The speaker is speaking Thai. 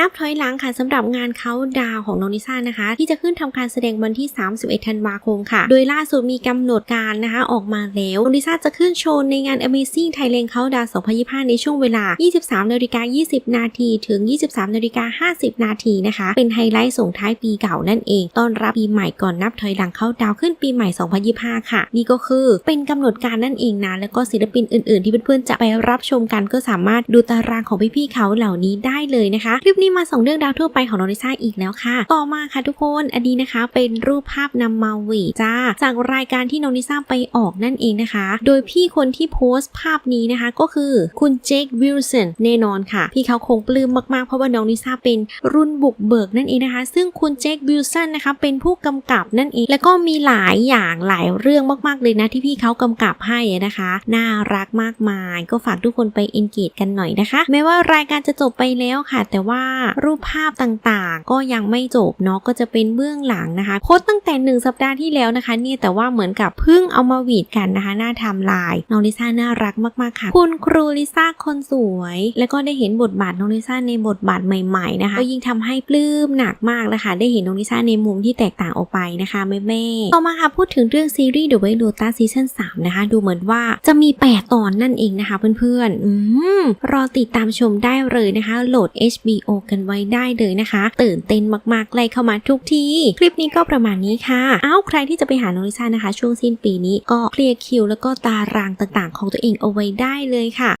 นับถอยหลังค่ะสำหรับงานเขาดาวของน้องลิซ่านะคะ ที่จะขึ้นทำการแสดงวันที่ 31 ธันวาคมค่ะ โดยล่าสุดมีกำหนดการนะคะออกมาแล้วน้องลิซ่าจะขึ้นโชว์ในงาน Amazing Thailand Countdown 2025 ในช่วงเวลา 23นาฬิกา20 นาทีถึง 23นาฬิกา50 นาทีนะคะ เป็นไฮไลท์ส่งท้ายปีเก่านั่นเองต้อนรับปีใหม่ก่อนนับถอยหลังเขาดาวขึ้นปีใหม่ 2025 ค่ะ นี่ก็คือเป็นกำหนดการนั่นเองนะแล้วก็ศิลปินอื่น ๆ ที่เพื่อนๆจะไปรับชมกันก็สามารถดูตารางของพี่ๆเขาเหล่านี้ได้เลยนะคะคลิปนี้มาส่งเรื่องราวทั่วไปของน้องลิซ่าอีกแล้วค่ะ ต่อมาค่ะทุกคน อันนี้นะคะ เป็นรูปภาพนำมาวีจ้า จากรายการที่น้องลิซ่าไปออกนั่นเองนะคะ โดยพี่คนที่โพสต์ภาพนี้นะคะ ก็คือคุณเจควิลสันแน่นอนค่ะ พี่เขาคงปลื้มมากๆ เพราะว่าน้องลิซ่าเป็นรุ่นบุกเบิกนั่นเองนะคะ ซึ่งคุณเจควิลสันนะคะ เป็นผู้กำกับนั่นเอง แล้วก็มีหลายอย่างหลายเรื่องมากๆเลยนะ ที่พี่เขากำกับให้นะคะ น่ารักมากมาย ก็ฝากทุกคนไปเอนเกจกันหน่อยนะคะ แม้ว่ารายการจะจบไปแล้วค่ะ แต่ว่ารูปภาพต่างๆ ก็ยังไม่จบเนาะก็จะเป็นเบื้องหลังนะคะโพสต์ตั้งแต่หนึ่งสัปดาห์ที่แล้วนะคะเนี่ยแต่ว่าเหมือนกับเพิ่งเอามาหวีดกันนะคะ หน้าไทำลายน้องลิซ่าน่ารักมากๆค่ะ คุณครูลิซ่าคนสวย แล้วก็ได้เห็นบทบาทน้องลิซ่าในบทบาทใหม่ๆนะคะก็ยิ่งทำให้ปลื้มหนักมากนะคะ ได้เห็นน้องลิซ่าในมุมที่แตกต่างออกไปนะคะแม่แม่ๆต่อมาค่ะพูดถึงเรื่องซีรีส์ The Way Dota Season 3 นะคะ ดูเหมือนว่าจะมี 8 ตอนนั่นเองนะคะเพื่อนๆอืมรอติดตามชมได้เลยนะคะ โหลด HBO กันไว้ได้เลยนะคะ ตื่นเต้นมากๆเลยเข้ามาทุกที คลิปนี้ก็ประมาณนี้ค่ะอ้าวใครที่จะไปหาน้องลิซ่านะคะ ช่วงสิ้นปีนี้ก็เคลียร์คิวแล้วก็ตารางต่างๆ ของตัวเองเอาไว้ได้เลยค่ะ